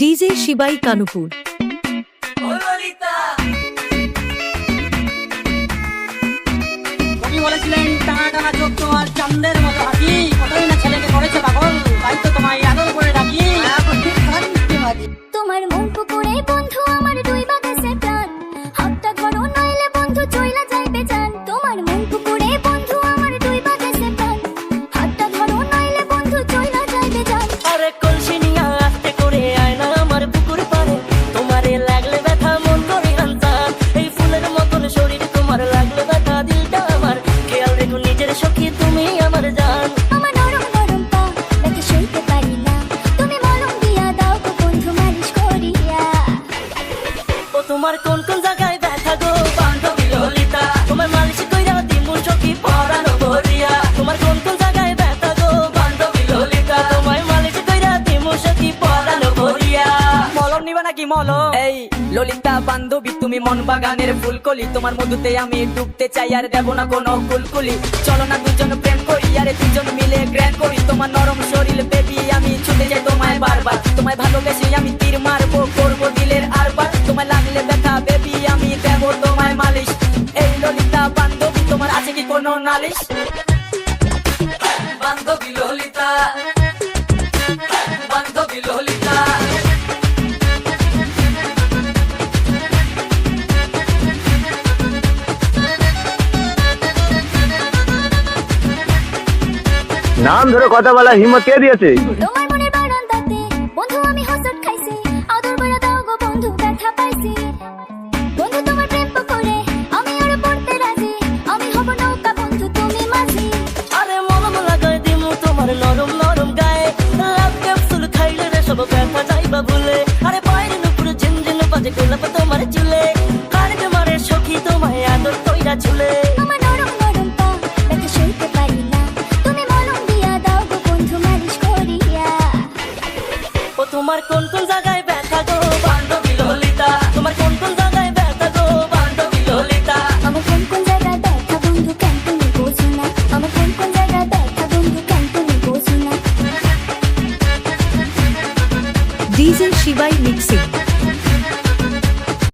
DJ শিবাই Kanupur. বলেছিলেন টানা টানা চোখ তোমার চান্দের মতো হাসি। কতই না ছেলেকে করেছে পাগল তাই তো তোমায় আদর করে ডাকি। তোমার মন পুকুরে বন্ধু আমার দুই বাগাছে প্রাণ। হাতটা ধরো নইলে বন্ধু চইলা নিজের সখী তুমি আমার জান আমার নরম নরম পা দেখে সইতে পারি না। তুমি মলম দিয়া দাও গো বন্ধু মালিশ করিয়া। ও তোমার কোন কোন জায়গায় ললিতা বান্ধবী, তুমি মন বাগানের ফুলকলি। তোমার মধুতে আমি ডুবতে চাই আর দেব না কোনো কুলকুলি। চলো না দুজন প্রেম করি, আরে দুজন মিলে গ্র্যান্ড করি। তোমার নরম শরীর বেবি আমি ছুটে যাই তোমায় বারবার। তোমায় ভালোবেসে আমি তীর মারবো, করব দিলের আরবার। তোমায় লাগলে ব্যথা বেবি আমি দেব তোমায় মালিশ। এই ললিতা বান্ধবী, তোমার আছে কি কোনো নালিশ? বান্ধবী ললিতা নাম ধরে কথা বলা হিম্মত কে দিয়েছে? তোমার মনের বারান্দাতে বন্ধু আমি হসট খাইছি আদর করে দাও গো বন্ধু ব্যথা পাইছি। বন্ধু তোমার প্রেম করে আমি আর পড়তে রাজি আমি হব নৌকা বন্ধু তুমি মাঝি। আরে মলম লাগাই দিমু তোমার নরম নরম গায়ে। লাভ ক্যাপসুল খাইলে রে সব ব্যথা যাইবা ভুলে। তোমার কোন কোন জায়গায় ব্যথা গো? বান্ধবী ললিতা তোমার কোন কোন জায়গায় ব্যথা গো? বান্ধবী ললিতা। আমার কোন কোন জায়গায় ব্যথা বন্ধু কেন তুমি বোঝো না? আমার কোন কোন জায়গায় ব্যথা বন্ধু কেন তুমি বোঝো না? ডিজে শিবাই মিক্সিং।